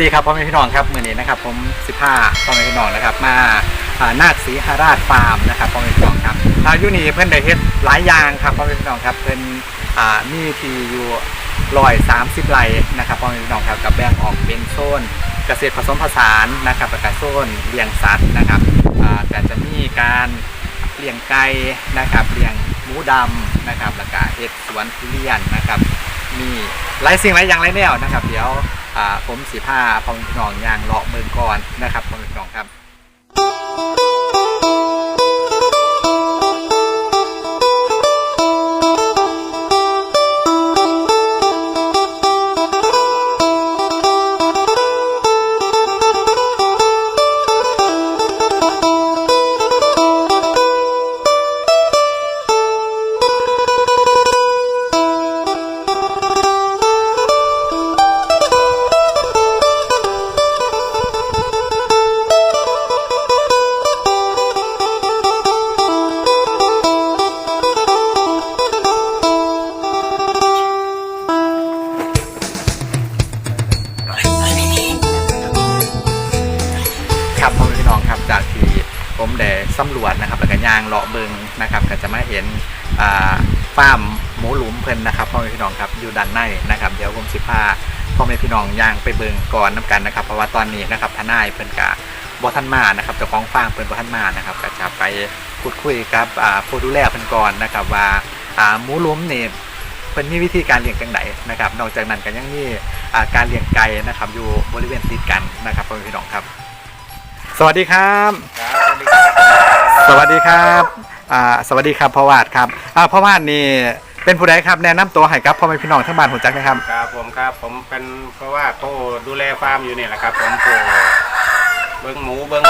สวัสดีครับพ่อแม่พี่น้องครับมื่อนี้นะครับผมสิผ้าพ่อแม่พี่น้องนะครับมาานาคศรีหราชฟาร์มนะครับพ่อแม่พี่น้องครับอายุนี่เพื่อนได้เฮ็ดหลายอย่างครับพ่อแม่พี่น้องครับเพื่อนอ่ามีที่อยู่ร้อยสามสิบไร่นะครับพ่อแม่พี่น้องครับกับแบ่งออกเป็นโซนเกษตรผสมผสานนะครับแล้วก็โซนเลี้ยงสัตว์นะครับอ่าแต่จะมีการเลี้ยงไก่นะครับเลี้ยงหมูดำนะครับแล้วก็เฮ็ดสวนทุเรียนนะครับ มีหลายสิ่งหลายอย่างหลายแนวนะครับ เดี๋ยวผมสีผ้าพองพี่น้องยางเลาะเมืองก่อนนะครับพองพี่น้องครับ สำรวจนะครับแล้วก็ยางเลาะเบิงนะครับก็จะมาเห็นอ่าฟาร์มหมูหลุมเพิ่นนะครับพ่อแม่พี่น้องครับอยู่ด้านในนะครับเดี๋ยวผมสิพาพ่อแม่พี่น้องย่างไปเบิงก่อนน้กันนะครับ เพราะว่าตอนนี้นะครับทนายเพิ่นกะบ่ทันมานะครับเจ้าของฟาร์มเพิ่นบ่ทันมานะครับก็จะไปพูดคุยกับผู้ดูแลเพิ่นก่อนนะครับว่าหมูหลุมนี่เพิ่นมีวิธีการเลี้ยงจังไดนะครับนอกจากนั้นก็ยังมีการเลี้ยงไก่นะครับอยู่บริเวณติดกันนะครับพ่อแม่พี่น้องครับ สวัสดีครับ สวัสดีครับอ่าสวัสดีครับพ่อวาดครับอ่าพ่อวาดนี่เป็นผู้ใดครับแนะนำตัวให้กับพ่อแม่พี่น้องทั้งบ้านหัวจักนะครับครับผมครับผมเป็นเพราะว่าผู้ดูแลฟาร์มอยู่นี่แหละครับ ผมผู้เบิ้งหมูเบิ้ง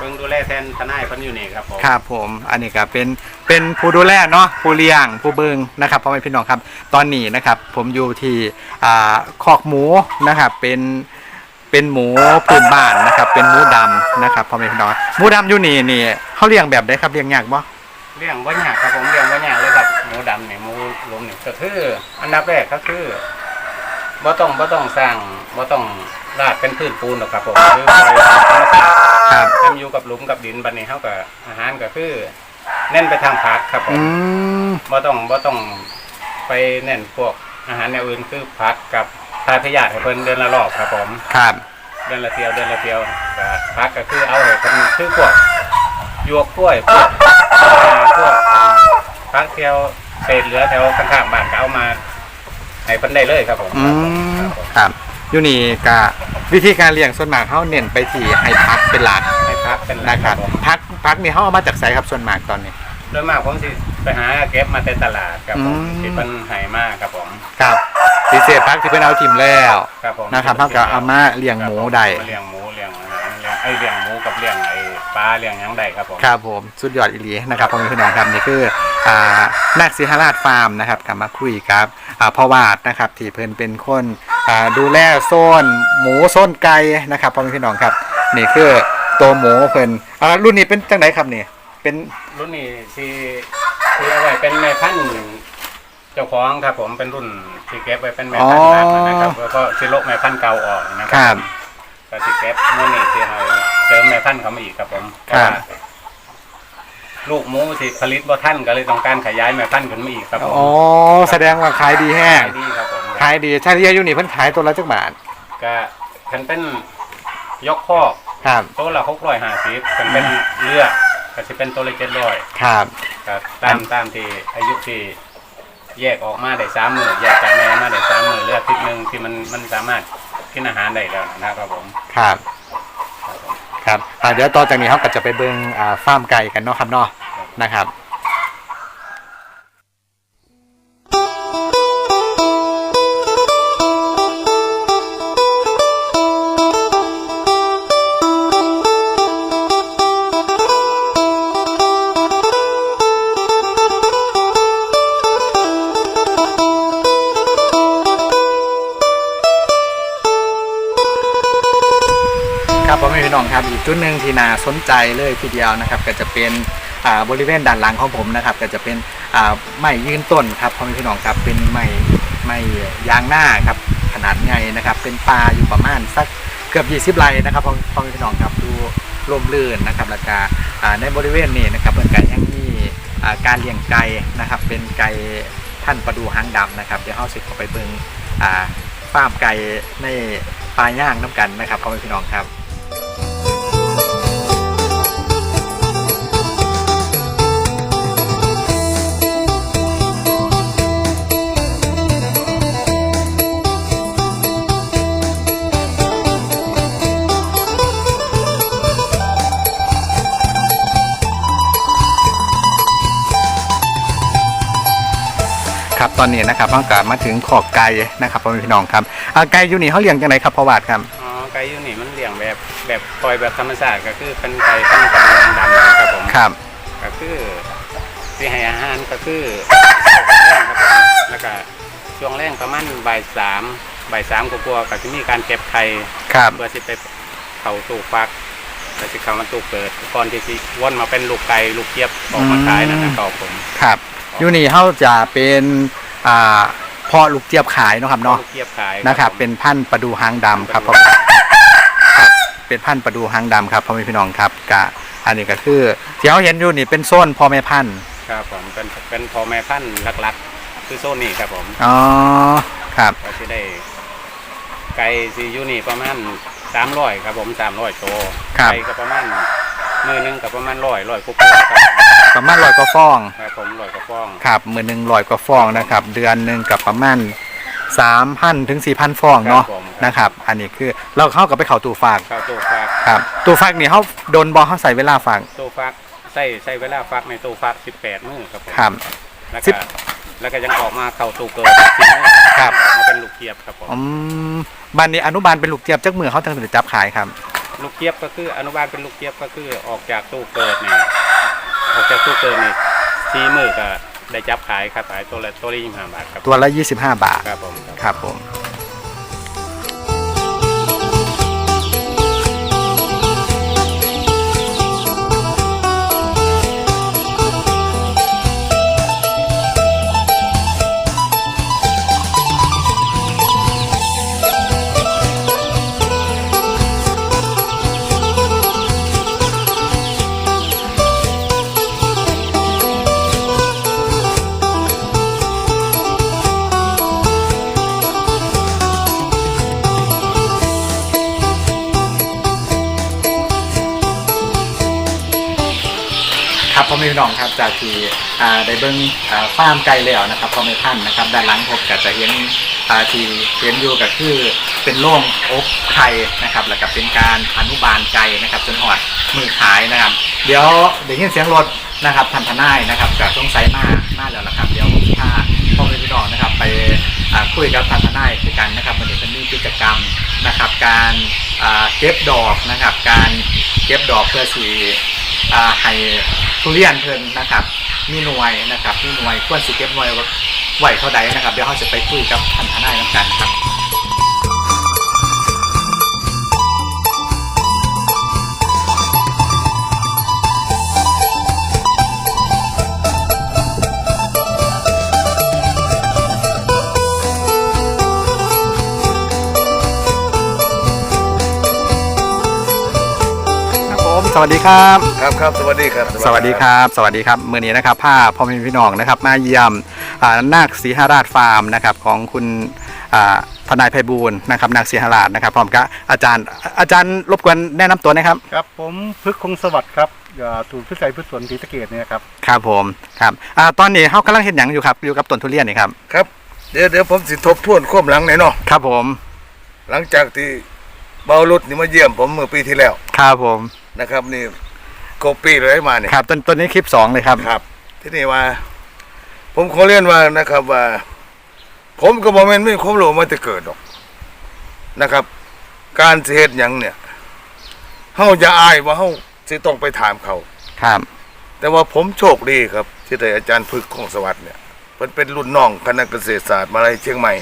เบิ้งดูแลแทนทนายเพันอยู่นี่ครับผมครับผมอันนี้ก็เป็นเป็นผู้ดูแลเนาะผู้เลี้ยงผู้เบิงนะครับพ่อแม่พี่น้องครับ ตอนนี้นะครับ ผมอยู่ที่อ่าคอกหมูนะครับเป็น เป็นหมูพื้นบ้านนะครับ เป็นหมูดำนะครับพ่อแม่พี่น้องหมูดำอยู่นี่นี่เขาเลี้ยงแบบไหนครับเลี้ยงยากบ่เลี้ยงว่ายากครับผมเลี้ยงว่ายากเลยครับหมูดำเนี่ยหมูหลุมเนี่ยก็คือ อันดับแรกก็คือบ่ต้องบ่ต้องสร้างบ่ต้องลาดเป็นพื้นปูนหรอกครับผมคือปล่อยธรรมชาติครับทำอยู่กับหลุมกับดินบัดนี้เท่ากับอาหารก็คือเน้นไปทางผักครับผอืมมบ่ต้องบ่ต้องไปเน้นพวกอาหารแนวอื่นคือผักกับ ทายพยาธิให้เพิ่นเดือนละรอบครับผมครับเดือนละเที่ยวเดือนละเที่ยวก็ผักก็คือเอาให้เพิ่นคือพวกหยวกกล้วยพวกเอ่อพวกผักเที่ยวเศษเหลือแถวข้างๆบ้านก็เอามาให้เพิ่นได้เลยครับผมอืมครับผมครับอยู่นี่ก็วิธีการเลี้ยงส่วนมากเขาเน้นไปที่ให้พักเป็นหลักให้พักเป็นหลันะกคครัรับบผมพักพักนี่เขาเอามาจากไสครับส่วนมากตอนนี้ โดยมากผมสิไปหาเก็บมาแต่ตลาดครับผมอืม ที่เพิ่นให้มาครับผม ครับ พิเศษพักที่เป็นเอาถิ่มแล้วครับผมนะครับเขาก็เอามาเลี้ยงหมูได้ครับผมเลี้ยงหมูเลี้ยงอาหารเลี้ยงไอ้ยเลี้ยงหมูกับเลี้ยงไอ้ปลาเลี้ยงหยังได้ครับผม ครับผมสุดยอดอีหลีนะครับพ่อแม่พี่น้องครับนี่คืออ่านาคศิหราชฟาร์มนะครับกลับมาคุยครับอ่าพ่อวาดนะครับที่เพิ่นเป็นคนอ่าดูแลโซนหมูโซนไก่นะครับพ่อแม่พี่น้องครับนี่คือตัวหมูเพิ่นอ่ารุ่นนี้เป็นจังไดครับนี่เป็นรุ่นนี้ที่ที่เอาไว้เป็นแม่พันธุ์เจ้าของครับผมเป็นรุ่นที่เก็บไว้เป็นแม่พันธุ์หลักนะครับแล้วก็สิโลกแม่พันธุ์เก่าออกนะคครัรับก็สิเก็บมื่อนี้ที่เอาเสริมแม่พันธุ์เขามาอีกครับผมครับ ว่าลูกหมูที่ผลิตบ่ทันก็เลยต้องการขยายแม่พันธุ์ขึ้นมาอีกครับผมอ๋อแสดงว่าขายดีแห้งขายดีครับผมขายดีชาลีอยู่นี่เพิ่นขายตัวละจักบาทก็คันเป็นยกข้อครับตัวละหกร้อยห้าสิบคันเป็นเลือดก็สิเป็นตัวละเจ็ดร้อยครับก็ตามตามที่อายุที่ แยกออกมาได้สามมือแยกจากแม่มาได้สามมือเลือดทิศหนึ่งที่มันมันสามารถกินอาหารได้แล้วนะครับผมครับครับอ่าเดี๋ยวต่อจากนี้เขาก็จะไปเบิ่งอ่าฟาร์มไก่กันเนาะครับเนาะนะครับ ครับอีกจุดหนึ่งที่น่าสนใจเลยทีเดียวนะครับก็จะเป็นบริเวณด้านหลังของผมนะครับก็จะเป็นไม้ยืนต้นครับพ่อแม่พี่น้องครับเป็นไม้ไม้ยางหน้าครับขนาดใหญ่นะครับ เป็นป่าอยู่ประมาณสักเกือบ 20ไร่นะครับพ่อแม่พี่น้องครับดูร่มรื่นนะครับแล้วก็อ่าในบริเวณนี้นะครับเพิ่นก็ยังมีอ่การเลี้ยงไก่นะครับเป็นไก่ท่านประดูหางดำนะครับเดี๋ยวเฮาสิข้าไปเบิ่งอ่าฟาร์มไก่ในป่าย่างน้ำกันนะครับพ่อแม่พี่น้องครับ ครับตอนนี้นะครับต้องกลับมาถึงขอกไก่นะครับพ่อแม่พี่น้องครับอ่าไก่อยู่นี่เขาเลี้ยงจังไงครับพ่อวาดครับอ๋อไก่อยู่นี่มันเลี้ยงแบบแบบปล่อยแบบธรรมชาติก็คือเป็นไก่ตั้งกระดูกดำนะครับผมครับ ก็คือที่ให้อาหารก็คือแรงครับผมแล้วก็ช่วงแรงประมาณบ่ายสามบ่ายสามกว่าๆก็จะมีการเก็บไข่ครับเพื่อสิไปเข่าตู้ฟักแล้วสิเข้ามาตู้เปิดก่อนที่สิวนมาเป็นลูกไก่ลูกเจี๊ยบออกมาขายนะครับผมครับ อยู่นี่เขาจะเป็นอ่าเพ่อลูกเจี๊ยบขายเนาะครับเนาะลูกเจี๊ยบขายนะครับผมเป็นพันธุ์ประดูหางดำครับพ่อครับเป็นพันธุ์ประดูหางดำครับพ่อแม่พี่น้องครับกะอันนี้ก็คือที่เขาเห็นอยู่นี่เป็นโซนพ่อแม่พันธุ์ครับผมเป็นเป็นพ่อแม่พันธุ์หลักๆ คือโซนนี้ครับผมอ๋อครับก็จะได้ไก่ซีอยู่นี่ประมาณสามร้อยครับผมสามร้อยตัวครับไก่ก็ประมาณมือหนึงกับประมาณร้อยร้อยกุ๊กครับผม ประมาณร้อยกว่าฟอง ครับผมร้อยกว่าฟอง ครับมือหนึ่งร้อยกว่าฟองนะครับ เดือนหนึ่งกับประมาณสามพันถึงสี่พันฟองเนาะครับผม นะครับ อันนี้คือเราเข้ากับไปเขาตู้ฝากข้าวตู้ฟักครับตู้ฝากนี่เขาโดนบอลเขาใส่เวลาฝากตู้ฟักใส่ใส่เวลาฟักในตู้ฟักสิบแปดมื้อครับผมครับ แล้วสิก็บแล้วก็ยังออกมาเข้าตู้เกิดสิบมื้อครับ ออกมาเป็นลูกเกียบครับผมอืมบ้านนี้อนุบาลเป็นลูกเจี๊ยบจักมือเขาตั้งแต่จับขายครับ ลูกเกียบก็คืออนุบาลเป็นลูกเกียบก็คือออกจากตู้เกิดนี่ ออกจากตู้เกิดนี่สี่มื้อก็ได้จับขายครับขายตัวละตัวละยี่สิบห้าบาทครับตัวละ 25 บาท ครับผม ครับครับผม น้องครับจากที่ได้เบิ้งอ่าฟาร์มไก่แล้วนะครับพอแม่ท่านนะครับด้านหลังพบก็จะเห็นที่เห็นอยู่ก็คือเป็นโล่งอกไข่นะครับแล้วก็เป็นการอนุบาลไก่นะครับจนหอดมือขายนะครับ เดี๋ยวเดี๋ยวยินเสียงรถนะครับทันทนายนะครับกับต้องไซมามาแล้วนะครับ เดี๋ยวผมพาพ่อแม่พี่น้องนะครับ ไปคุยกับทันทนายด้วยกันนะครับวันนี้เป็นมีกิจกรรมนะครับ การเก็บดอกนะครับ การเก็บดอกเพื่อสี ให้ทุเรียนเพิ่นนะครับ มีหน่วยนะครับมีหน่วยควรสิเก็บหน่วยไว้เท่าใดนะครับ เดี๋ยวเราจะไปคุยกับท่านทนายนำกันครับ สวัสดีครับ ครับครับสวัสดีครับ สวัสดีครับ สวัสดีครับเมื่อนี้นะครับผ้าพ่อแม่พี่น้องนะครับ มาเยี่ยมอ่านาคศรีหราชฟาร์มนะครับของคุณอ่าทนายไพบูลย์นะครับนาคศรีหราชนะครับพร้อมกับอาจารย์ อาจารย์รบกวนแนะนำตัวนะครับ ครับผมพึกคงสวัสดิ์ครับอ่าศูนย์พืชไร่พืชสวนศรีสะเกดเนี่ยครับ ครับผมครับอ่าตอนนี้เขากำลังเห็นหยังอยู่ครับอยู่กับต้นทุเรียนนี่ครับครับเดี๋ยวเดี๋ยวผมสิทบทวนความหลังหน่อยเนาะครับผม หลังจากที่เบารถนี่มาเยี่ยมผมเมื่อปีที่แล้ว ครับผม นะครับ นี่กว่าปีเลยมาเนี่ยครับต้นต้นนี้คลิปสองเลยครับ ครับ ที่นี่ว่า ผมขอเรียนว่านะครับว่า ผมก็บอกแม่นไม่ความรู้มาแต่เกิดหรอกนะครับ การสิเฮ็ดหยังเนี่ยเฮาจะอายว่าเฮาสิต้องไปถามเขาครับ แต่ว่าผมโชคดีครับ ที่ได้อาจารย์พึกของสวัสดิ์เนี่ยเพิ่นเป็นรุ่นน้องคณะเกษตรศาสตร์มหาลัยเชียงใหม่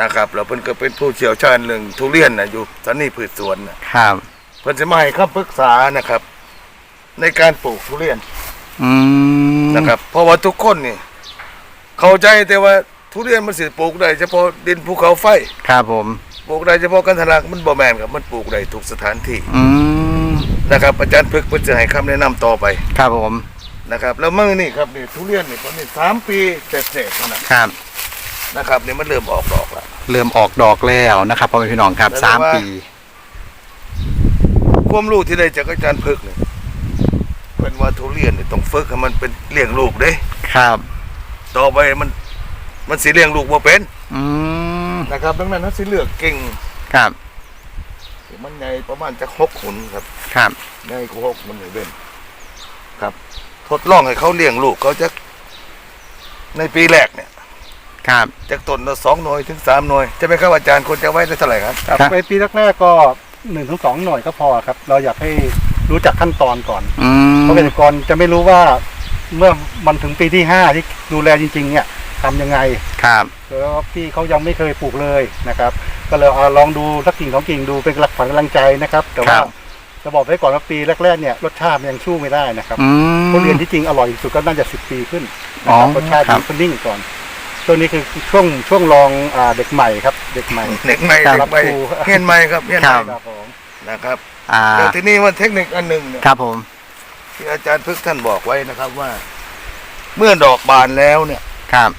นะครับแล้วเพิ่นก็เป็นผู้เชี่ยวชาญเรื่องทุเรียนนะอยู่สถานีพืชสวนนะครับเพิ่นจะมาให้คำปรึกษานะครับ ในการปลูกทุเรียนอืมนะครับ เพราะว่าทุกคนนี่ เข้าใจแต่ว่าททุเรียนมันสิปลูกได้เฉพาะดินภูเขาไฟครับผม ปลูกได้เฉพาะกันทะลักมันบ่แม่นครับมันปลูกได้ทุกสถานที่อืมนะครับ อาจารย์พึกษ์เพิ่นจะให้คำแนะนำต่อไปครับผมนะครับ แล้วมื่อนี่ครับนี่ทุเรียนนี่ตอนนี้สามปีเศษๆนั่นน่ะครับ นะครับนี่มันเริ่มออกดอกแล้ว เริ่มออกดอกแล้วนะครับพ่อแม่พี่น้องครับแล้วสามว่า ปี ความรู้ที่ได้จากอาจารย์พึกษ์นี่เพิ่นว่าทุเรียนนี่ต้องฝึกให้มันเป็นเลี้ยงลูกเด้ ครับ ต่อไปมันมันสิเลี้ยงลูกบ่เป็นอืมนะครับดังนั้นถ้าสิเลือกเก่งครับ มันใหญ่ประมาณจะหกขุนครับครับใหญ่กว่าหกมันนี่เด่นครับ ทดลองให้เขาเลี้ยงลูกเขาจะในปีแรกเนี่ย ครับจากต้นละสองหน่วยถึงสามหน่วยจะไหมครับอาจารย์ควรจะไว้ได้เท่าไหร่ครับ ครับครับไปปีแรกๆก็ หนึ่งถึงสองหน่วยก็พอครับ เราอยากให้รู้จักขั้นตอนก่อนอืมเพราะเกษตรกรจะไม่รู้ว่าเมื่อมันถึงปีที่ห้าที่ดูแลจริง ๆ เนี่ยทำยังไง ครับ แล้วพี่เขายังไม่เคยปลูกเลยนะครับ ก็เลยเอาลองดูสักกิ่งสองกิ่งดูเป็นหลักฝังกำลังใจนะครับ แต่ว่าจะบอกไว้ก่อนว่าปีแรกๆเนี่ยรสชาติมันยังสู้ไม่ได้นะครับอืม ทุเรียนที่จริงอร่อยที่สุดก็น่าจะสิบปีขึ้นนะครับอ๋อรสชาติครัดีบขึ้นนิ่งก่อน ช่วงนี้คือช่วงช่วงลองอ่าเด็กใหม่ครับ เด็กใหม่ เด็กใหม่ครับเด็กใหม่ครูเฮียนใหม่ครับเฮียนใหครัม่บครับผมนะครับอ่าแต่ทีนี้ว่าเทคนิคอันหนึ่งเนี่ยครับผม ที่อาจารย์พึกษ์ท่านบอกไว้นะครับว่า เมื่อดอกบานแล้วเนี่ย ครับ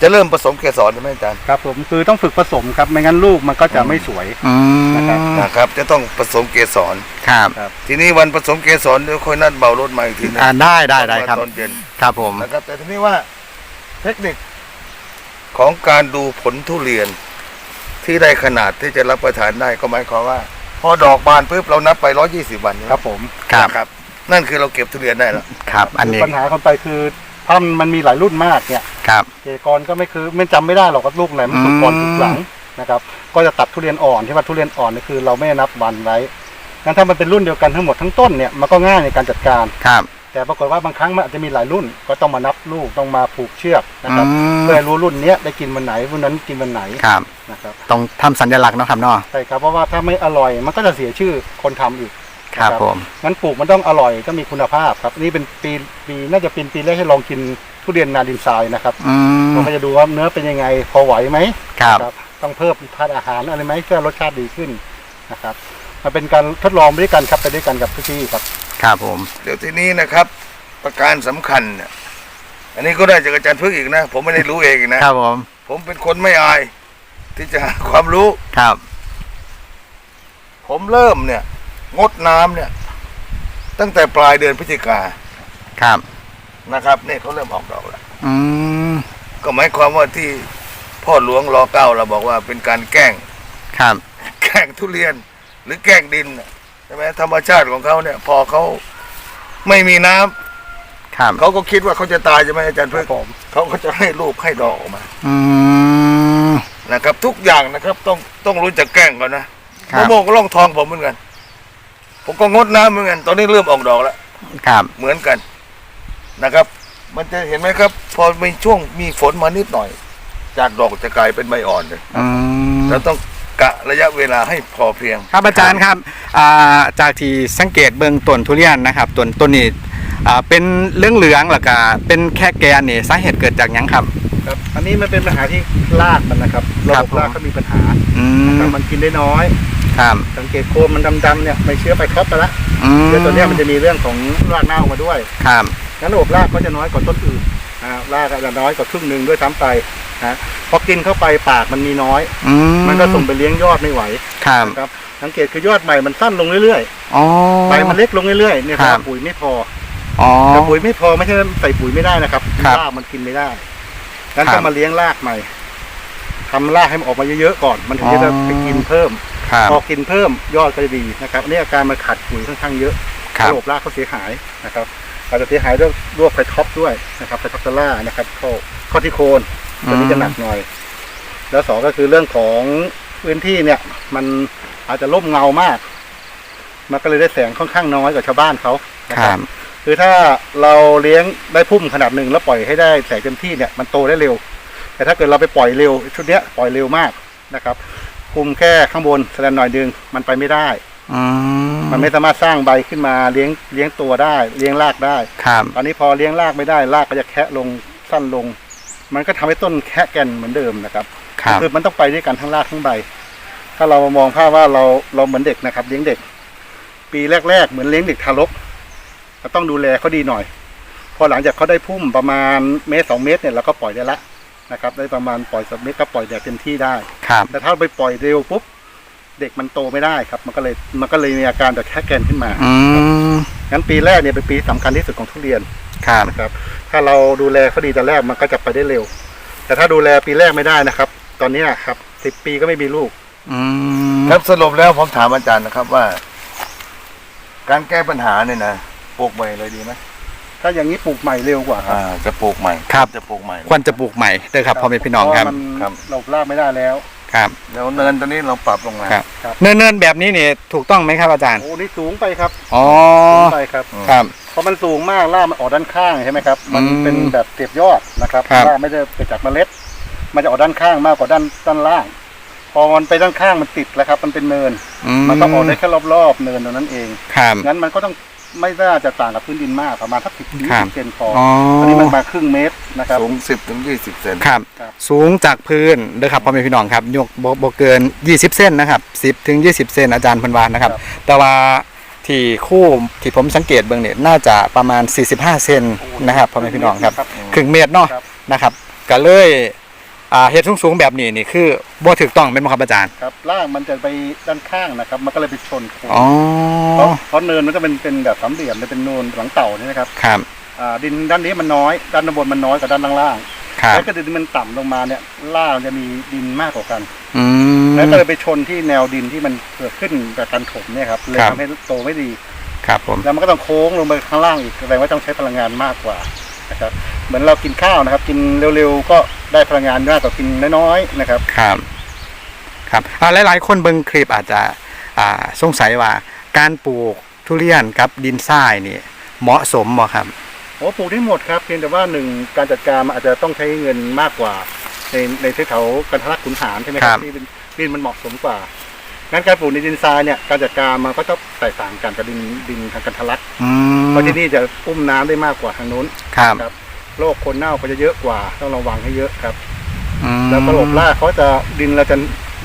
จะเริ่มผสมเกสรใช่ไหมอาจารย์ครับผมคือต้องฝึกผสมครับไม่งั้นลูกมันก็จะไม่สวย อืม นะครับ นะครับ จะต้องผสมเกสร ครับ ทีนี้วันผสมเกสรเดี๋ยวค่อยนัดเบารถมาอีกทีนึงอ่า ได้ได้ได้ครับ ตอนเย็นครับผม นะครับ แต่ทีนี้ว่าเทคนิค ของการดูผลทุเรียนที่ได้ขนาดที่จะรับประทานได้ก็หมายความว่า พอดอกบานปุ๊บเรานับไปร้อยี่สิบวันครับผมครับนะครับ นั่นคือเราเก็บทุเรียนได้แล้วครับ อันนี้ปัญหาคนไปคือพันธุ์มันมีหลายรุ่นมากเนี่ยครับเกษตรกรก็ไม่คือไม่จำไม่ได้หรอกว่าลูกไหนมันสุกก่อนอืมสุกหลังนะครับ ก็จะตัดทุเรียนอ่อนที่ว่าทุเรียนอ่อนนี่คือเราไม่ได้นับวันไว้งั้นถ้ามันเป็นรุ่นเดียวกันทั้งหมดทั้งต้นเนี่ยมันก็ง่ายในการจัดการครับ แต่ปรากฏว่าบางครั้งมันอาจจะมีหลายรุ่น ก็ต้องมานับลูกต้องมาผูกเชือกนะอืครับมเพื่อให้รู้รุ่นเนี้ยได้กินวันไหนรุ่นนั้นกินวันไหนครับนะครับต้องทำสัญลักษณ์เนาะครับเนาะใช่ครับเพราะว่าถ้าไม่อร่อยมันก็จะเสียชื่อคนทำอีก ครับนะผม งั้นปลูกมันต้องอร่อยก็มีคุณภาพครับนี่เป็นปีปีน่าจะเป็นปีแรกให้ลองกินทุเรียนนาดินทรายนะครับอืมเราก็จะดูว่าเนื้อเป็นยังไงพอไหวไหมครับนะต้องเพิ่มธาตุอาหารอะไรไหมเพื่อรสชาติดีขึ้นนะครับ มันเป็นการทดลองไปด้วยกันครับไปด้วยกันกับพี่ๆครับ ครับผม เดี๋ยวทีนี้นะครับ ประการสำคัญเนี่ยอันนี้ก็ได้จากอาจารย์พึกษ์อีกนะ ผมไม่ได้รู้เองอีกนะ ครับผม ผมเป็นคนไม่อาย ที่จะหาความรู้ ครับ ผมเริ่มเนี่ย งดน้ำเนี่ย ตั้งแต่ปลายเดือนพฤศจิกาครับ นะครับนี่เขาเริ่มออกดอกแล้ว อืม ก็หมายความว่าที่พ่อหลวงรอเก้าเราบอกว่าเป็นการแกล้ง ครับ แกล้งทุเรียน หรือแกล้งดินน่ะใช่ไหมธรรมชาติของเขาเนี่ย พอเขาไม่มีน้ำครับเขาก็คิดว่าเขาจะตายใช่ไหมอาจารย์คเพื่รัอบผมเขาก็จะให้ลูกให้ดอกออกมา อืมนะครับ ทุกอย่างนะครับ ต้องต้องรู้จักแกล้งก่อนนะครับมะม่วงก็ล่องทองผมเหมือนกัน ผมก็งดน้ำเหมือนกันตอนนี้เริ่มออกดอกแล้วครับ เหมือนกันนะครับ มันจะเห็นไหมครับ พอมีช่วงมีฝนมานิดหน่อย จากดอกจะกลายเป็นใบอ่อนเลยอืมเราต้อง กะระยะเวลาให้พอเพียง ครับอาจารย์ครับอ่าจากที่สังเกตเบื้องต้นทุเรียนนะครับต้นต้นนี้อ่าเป็นเรื่องเหลืองๆแล้วก็เป็นแค่แกนนี่สาเหตุเกิดจากหยังครับ ครับอันนี้มันเป็นปัญหาที่รากมันนะครับระครับบบผม รากก็มีปัญหาอืนะครับมมันกินได้น้อย ครับสังเกตโคนมันดำๆเนี่ยไม่เชื้อไปครอบไปละอืมเชื้อตัวเนี้ยมันจะมีเรื่องของรากเน่ามาด้วยครับงั้นระบบรากก็จะน้อยกว่าต้นอื่น อ่ารากก็จะน้อยกว่าครึ่งหนึ่งด้วยซ้ำไปนะพอกินเข้าไปปากมันมีน้อย อืมมันก็ส่งไปเลี้ยงยอดไม่ไหวครับนะครับสังเกตคือยอดใหม่มันสั้นลงเรื่อยอ๋อ ๆใบมันเล็กลงเรื่อยๆเนี่ยเพครัราะบว่าปุ๋ยไม่พอ อ๋อ แต่ปุ๋ยไม่พอไม่ใช่ใส่ปุ๋ยไม่ได้นะครับครับรากมันกินไม่ได้งั้นครับต้องมาเลี้ยงรากใหม่ทำรากให้มันออกมาเยอะๆก่อน มันถึงจะอ๋อ ไปกินเพิ่มครับพอกินเพิ่มยอดก็จะดีนะครับอันนี้อาการมันขาดปุ๋ยค่อนข้างเยอะครับ ระบบรากเขาเสียหายนะครับ อาจจะเสียหายด้วยรวบไฟท็อปด้วยนะครับไฟท็อปตล่านะครับเข้าเข้าที่โคนตัวนี้จะหนักหน่อย แล้วสองก็คือเรื่องของพื้นที่เนี่ย มันอาจจะร่มเงามาก มันก็เลยได้แสงค่อนข้างน้อยกว่าชาวบ้านเขานะคครัรับบคือถ้าเราเลี้ยงได้พุ่มขนาดหนึ่งแล้วปล่อยให้ได้แสงเต็มที่เนี่ยมันโตได้เร็ว แต่ถ้าเกิดเราไปปล่อยเร็วชุดเนี้ยปล่อยเร็วมากนะครับคุมแค่ข้างบนแสดงหน่อยดึงมันไปไม่ได้อื มมันไม่สามารถสร้างใบขึ้นมาเลี้ยงเลี้ยงตัวได้ เลี้ยงรากได้ ครับ ตอนนี้พอเลี้ยงรากไม่ได้รากก็จะแคะลงสั้นลง มันก็ทำให้ต้นแค่แก่นเหมือนเดิมนะครับครับคือมันต้องไปด้วยกันทั้งรากทั้งใบ ถ้าเรามองภาพว่าเราเราเหมือนเด็กนะครับ เลี้ยงเด็ก ปีแรก ๆ เหมือนเลี้ยงเด็กทารกเราต้องดูแลเขาดีหน่อย พอหลังจากเขาได้พุ่มประมาณเมตรสองเมตรเนี่ยเราก็ปล่อยได้ละนะครับ ได้ประมาณปล่อยสองเมตรก็ปล่อยแดดเต็มที่ได้ครับแต่ถ้าไปปล่อยเร็วปุ๊บ เด็กมันโตไม่ได้ครับ มันก็เลยมันก็เลยมีอาการแบบแค่แกนขึ้นมาอืมงั้นปีแรกเนี่ยเป็นปีสำคัญที่สุดของทุเรียนครับนะครับ ถ้าเราดูแลเขาดีแต่แรกมันก็จะไปได้เร็ว แต่ถ้าดูแลปีแรกไม่ได้นะครับ ตอนนี้ครับสิบปีก็ไม่มีลูก อืมครับสรุปแล้วผมถามอาจารย์นะครับว่า การแก้ปัญหาเนี่ยนะปลูกใหม่เลยดีไหมถ้าอย่างนี้ปลูกใหม่เร็วกว่าครับอ่า จะปลูกใหม่ครับจะปลูกใหม่ ควรจะปลูกใหม่เด้อครับพ่อแม่พี่น้องครับ เพาะว่ามันครับหลบรากไม่ได้แล้ว ครับแล้วเนินตอนนี้เราปรับลงมาครับ เนินๆแบบนี้นี่ถูกต้องไหมครับอาจารย์โอ้นี่สูงไปครับอ๋อสูงไปครับครับเพราะมันสูงมากรากมันออกด้านข้างใช่ไหมครับ มันอืมเป็นแบบเสียบยอดนะครับครับรากไม่ได้เกิดจากเมล็ด มันจะออกด้านข้างมากกว่าด้านด้านล่าง พอมันไปด้านข้างมันติดแล้วครับ มันเป็นเนินอืมันต้องออกได้แค่รอบๆเนินเท่านั้นเองครับงั้นมันก็ต้อง ไม่น่าจะต่างกับพื้นดินมากประมาณสักสิบถึงครัยี่บสิบเซนพออ๋ออันนี้มันมาครึ่งเมตรนะครับ สูงสิบถึงยี่สิบเซนครับ ครับ สูงจากพื้นเด้อครับพ่อแม่พี่น้องครับยกบ่บ่เกิน 20 เส้นนะครับ10ถึง20 เส้นอาจารย์เพันวานนะครับ ครับ แต่ว่าที่คู่ที่ผมสังเกตเบื้องเนี่ยน่าจะประมาณ 45 เซนนะครับพ่อแม่พี่น้องครับ ครึ่งเมตรเนาะครับ นะครับก็เลย อ่าเฮ็ดสูงๆแบบนี้นี่คือบ่ถูกต้องเป็นบ่ครับอาจารย์ครับรากมันจะไปด้านข้างนะครับ มันก็เลยไปชนโคนอ๋อเพราะเพราะเนินมันจะเป็นเป็นแบบสามเหลี่ยมมันเป็นนูนหลังเต่าใช่ไหมครับครับอ่าดินด้านนี้มันน้อย ด้านบนมันน้อยกว่าด้านล่างครับแล้วก็ดินมันต่ำลงมาเนี่ยล่างจะมีดินมากกว่ากันอืมแล้วก็เลยไปชนที่แนวดินที่มันเกิดขึ้นจากการถมเนี่ยครับเลยครับทำให้โตไม่ดีครับผมแล้วมันก็ต้องโค้งลงไปข้างล่างอีกแสดงว่าต้องใช้พลังงานมากกว่า นะครับ เหมือนเรากินข้าวนะครับ กินเร็วๆก็ได้พลังงานมากกว่ากินน้อยๆนะครับ ครับ ครับอ่าหลายๆ คนเบิ่งคลิปอาจจะอ่าสงสัยว่าการปลูกทุเรียนกับดินทรายนี่เหมาะสมบ่ครับ โอ้ปลูกได้หมดครับเพียงแต่ว่าหนึ่งการจัดการมันอาจจะต้องใช้เงินมากกว่า ในในแถวๆกันทะลักขุนหารใช่ไหมคครัรับบ ที่เป็นดินมันเหมาะสมกว่างั้นการปลูกในดินทรายเนี่ยการจัดการมันก็ต้องแตกต่างกันกับดินดินทางกันทะลักอืม เพราะที่นี่จะอุ้มน้ำได้มากกว่าทางนู้นครับครับโรคคนเน่าก็จะเยอะกว่าต้องระวังให้เยอะครับอืมแล้วก็หลบรากเขาจะดินเราจะ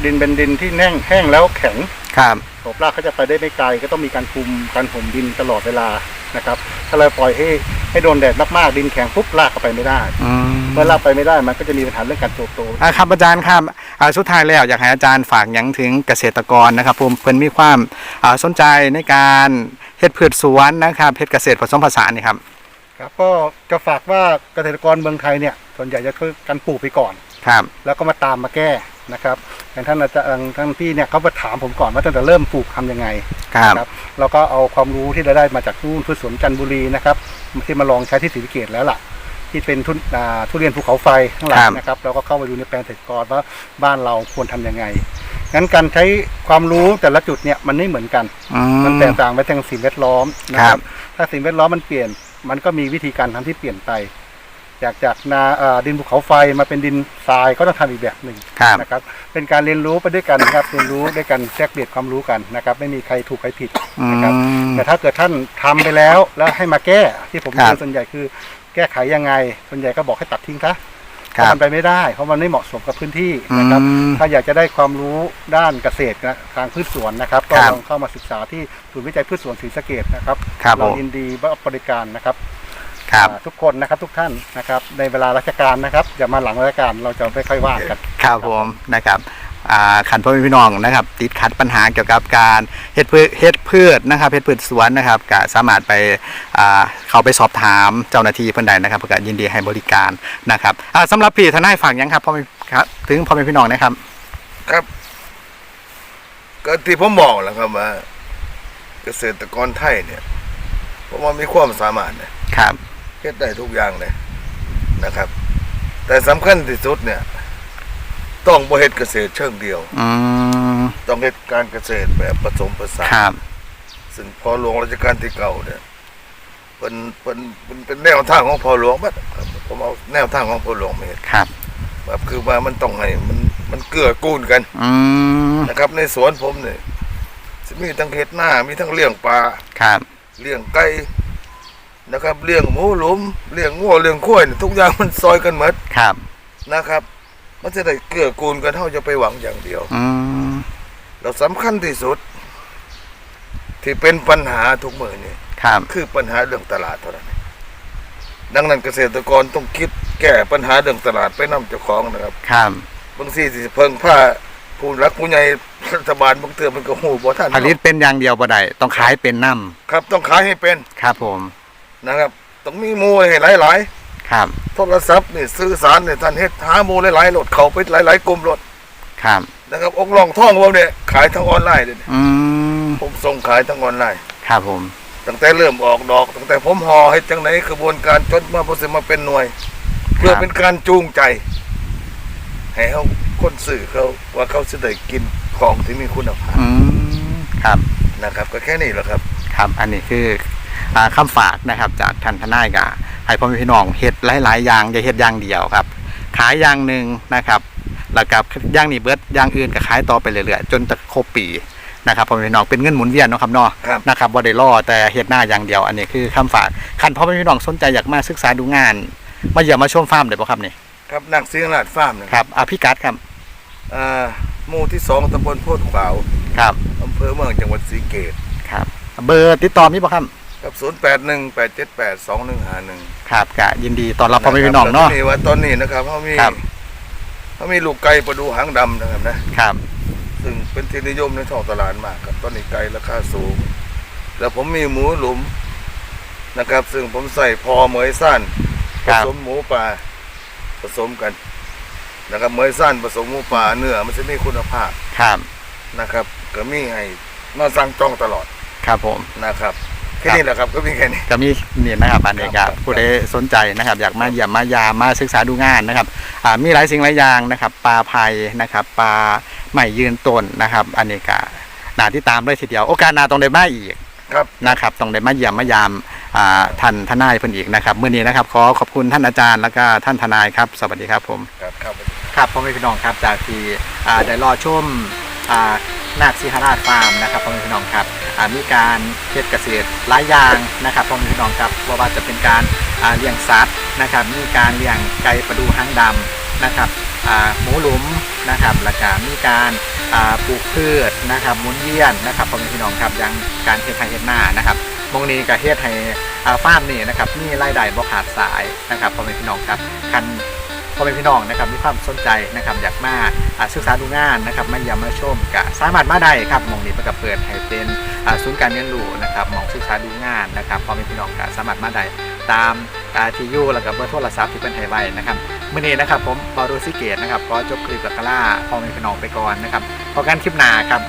ดินเป็นดินที่แน่งแห้งแล้วแข็งครับหลบรากเขาจะไปได้ไม่ไกลก็ต้องมีการคุมการห่มดินตลอดเวลานะครับ ถ้าเราปล่อยให้ให้โดนแดดมากๆดินแข็งปุ๊บรากก็ไปไม่ได้อืมเมื่อรากไปไม่ได้มันก็จะมีปัญหาเรื่องการโตโตอ่าครับอาจารย์ครับอ่าสุดท้ายแล้วอยากให้อาจารย์ฝากหยังถึงเกษตรกรนะครับผมเพิ่นมีความอ่าสนใจในการ เฮ็ดพืชสวนนะครับเฮ็ดเกษตรผสมผสานนี่ครับ ครับก็จะฝากว่าเกษตรกรเมืองไทยเนี่ยส่วนใหญ่จะช่วยกันปลูกไปก่อน ครับ แล้วก็มาตามมาแก้นะครับอย่างท่านอาจารย์ท่านพี่เนี่ยเขามาถามผมก่อนว่าตั้งแต่เริ่มปลูกทำยังไงครับนะเราก็เอาความรู้ที่เราได้มาจากนู่นพืชสวนจันทบุรีนะครับที่มาลองใช้ที่ศรีสะเกดแล้วล่ะ ที่เป็นทุนอ่าทุเรียนภูเขาไฟทั้งหลายนะครับเราก็เข้ามาดูในแปลงเกษตรกรว่าบ้านเราควรทำยังไง งั้นการใช้ความรู้แต่ละจุดเนี่ยมันไม่เหมือนกัน อืมันแตกต่างไปทางสิ่งแวดล้อมนะคครัรับบถ้าสิ่งแวดล้อมมันเปลี่ยน มันก็มีวิธีการทำที่เปลี่ยนไป จากจากนาเอ่อดินภูเขาไฟมาเป็นดินทรายก็ต้องทำอีกแบบหนึ่งครับ นะครับ เป็นการเรียนรู้ไปด้วยกันนะครับ เรียนรู้ด้วยกันแลกเปลี่ยนความรู้กันนะครับ ไม่มีใครถูกใครผิดอืนะครับมแต่ถ้าเกิดท่านทำไปแล้วแล้วให้มาแก้ที่ผมครับ เจอส่วนใหญ่คือ แก้ไขยังไง ส่วนใหญ่ก็บอกให้ตัดทิ้งซะเพ ครับราะมันไปไม่ได้ เพราะมันไม่เหมาะสมกับพื้นที่นะครับ อืมถ้าอยากจะได้ความรู้ด้านเกษตรนะทางพืชสวนนะครับ ก็ครับลองเข้ามาศึกษาที่ศูนย์วิจัยพืชสวนศรีสะเกดนะครับครับเราผม ยินดีบริการนะครับครับ อ่าทุกคนนะครับทุกท่านนะครับ ในเวลาราชการนะครับอย่ามาหลังราชการเราจะไม่ค่อยว่างกัน ครับผมนะครับอ่า ขันพ่อแม่พี่น้องนะครับ ติดขัดปัญหาเกี่ยวกับการเฮ็ดพืชเฮ็ดพืชนะครับเฮ็ดพืชสวนนะครับก็สามารถไปอ่าเข้าไปสอบถามเจ้าหน้าที่เพิ่นใดนะครับเพื่อยินดีให้บริการนะครับอ่าสำหรับพี่ทนายฝากหยังครับพ่อแม่ครับถึงพ่อแม่พี่น้องนะครับ ครับก็ที่ผมบอกแหล้วครับว่า เกษตรกรไทยเนี่ยผมว่ามีความสามารถเนี่ยครับเฮ็ดได้ทุกอย่างเลยนะครับ แต่สำคัญที่สุดเนี่ย ต้องบ่เฮ็ดเกษตรเชิงเดียว อืมต้องเฮ็ดการเกษตรแบบผสมผสานครับ ซึ่งพอหลวงรัชกาลที่เก่าเนี่ยเป็นเป็นเป็นเป็นแนวทางของพอหลวงบัดครับผมเอาแนวทางของพอหลวงมาเฮ็ดครับ แบบคือว่ามันต้องให้มันมันเกื้อกูลกันอืมนะครับ ในสวนผมเนี่ยจะมีทั้งเฮ็ดหน้ามีทั้งเลี้ยงปลาครับ เลี้ยงไก่นะครับเลี้ยงหมูหลุมเลี้ยงงัวเลี้ยงข้วยเนี่ยทุกอย่างมันซอยกันหมดครับนะครับ มันจะได้เกื้อกูลกันเท่าจะไปหวังอย่างเดียวอืมเราสำคัญที่สุด ที่เป็นปัญหาทุกมือนี่ครับคือปัญหาเรื่องตลาดเท่านั้นดังนั้นเกษตรกรต้องคิดแก้ปัญหาเรื่องตลาดไปนำเจ้าของนะครับครับบางทีสิเพิ่งผ้าผู้รักผู้ใหญ่รัฐบาลบางเทื่อมันก็หูบ่ทันผลิตเป็นอย่างเดียวบ่ได้ต้องขายเป็นน้ครับ ต้องขายให้เป็นำครับผมนะครับ ต้องมีหมูให้หลาย ครับๆโทรศัพท์นี่สื่อสารเนี่ยท่านเฮ็ดหาหมูหลายๆรถเขาไปหลาย ๆกลุ่มรถครับนะครับอกล่องท่องผมเนี่ยขายทั้งออนไลน์เลยเนี่ยอืมผมส่งขายทั้งออนไลน์ครับผมตั้งแต่เริ่มออกดอก ตั้งแต่ผมห่อให้จังไหนกระบวนการจนมาพอสิมาเป็นหน่วย เพื่อเป็นการจูงใจให้เขาคนสื่อเขาว่าเขาจะได้กินของที่มีคุณภาพอืมครับนะครับ ก็แค่นี้แหละครับครับ อันนี้คืออ่าคำฝากนะครับ จากท่านทนายกะ ให้พ่อแม่พี่น้องเฮ็ดหลายๆอย่างอย่าเฮ็ดอย่างเดียวครับ ขายอย่างหนึ่งนะครับแล้วกับอย่างนี้เบิดอย่างอื่นก็ขายต่อไปเรื่อยๆจนจะครบปีนะครับพ่อแม่พี่น้องเป็นเงินหมุนเวียนเนาะครับเนาะครับนะครับบ่ได้ล่อแต่เฮ็ดหน้าอย่างเดียว อันนี้คือคำฝากคันพ่อแม่พี่น้องสนใจอยากมาศึกษาดูงาน มาเยี่ยมมาชมฟาร์มได้บ่ครับนี่ครับนักเสียงลาดฟาร์มนะคครับรับอะพี่กัดครับอ่าหมู่ที่สองตำบลโพธิ์ขวาวครับอำเภอเมืองจังหวัดศรีเกตครับ เบอร์ติดต่อมีบ่ครับ ครับศูนย์แปดหนึ่งแปดเจ็ดแปดสองหนึ่งห้าหนึ่งครับก็ยินดีต้อนรับพ่อแม่พี่น้องเนาะนี่ว่าตอนนี้นะครับเขามีครับเขามีลูกไก่ประดูหางดำนะครับนะครับ ซึ่งเป็นที่นิยมในท้องตลาดมากครับตอนนี้ไก่ราคาสูง แล้วผมมีหมูหลุมนะครับ ซึ่งผมใส่พอเหมยสั้นผครับสมหมูป่าผสมกันนะครับเหมยสั้นผสมหมูป่าเนื้อมันจะมีคุณภาพครับนะครับ ก็มีให้มาสั่งจองตลอดครับผมนะครับ แค่นี้แหละครับก็มีแค่นี้ ก็มีเนี่ยนะครับอันนี้ครัก็บผู้ใดสนใจนะครับ อยากมาเยี่ยมมายามมาศึกษาดูงานนะครับอ่ามีหลายสิ่งหลายอย่างนะครับปลาไผ่นะครับปลาใหม่ยืนต้นนะครับ อันนี้ก็นาที่ตามเลยทีเดียวโอกาสหนาต้องได้มาอีกครับนะครับต้องได้มาเยี่ยมมายามอ่าท่านทนายเพิ่นอีกนะครับเมื่อนี้นะครับขอขอบคุณท่านอาจารย์แล้วก็ท่านทนายครับ สวัสดีครับผมครับครับครับพ่อแม่พี่น้องครับจากที่อ่าได้รอชมอ่านาคสิหราชฟาร์มนะครับพ่อแม่พี่น้องครับอ่า มีการเฮ็ดเกษตรหลายอย่างนะครับพ่อแม่พี่น้องครับว่าว่าจะเป็นการเลี้ยงสัตว์นะครับ มีการเลี้ยงไก่ประดูหางดำนะครับหมูหลุมนะครับแล้วก็มีการปลูกพืชนะครับมุนเวียนนะครับพ่อแม่พี่น้องครับย่างการเฮ็ดไร่เฮ็ดนานะครับมงนี้ก็เฮ็ดให้อ่าฟาร์มนี่นะครับมีรายได้บ่ขาดสายนะครับพ่อแม่พี่น้องครับคันพ่อแม่พี่น้องนะครับมีความสนใจนะครับอยากมาศึกษาดูงานนะครับมาเยี่ยมมาชมก็สามารถมาได้ครับมองนี้เพื่อกับเปิดให้เป็น ศูนย์การเรียนรู้นะครับมองศึกษาดูงานนะครับพอมีพี่น้องก็สามารถมาได้ตามอ่าที่อยู่แล้วก็เบอร์โทรศัพท์ที่เป็นไทยไว้นะครับมื่อนี้นะครับผมบอรูซิเกตนะครับก็จบคลิปกับกล่าพอมีพี่น้องไปก่อนนะครับพอกันคลิปหน้าครับ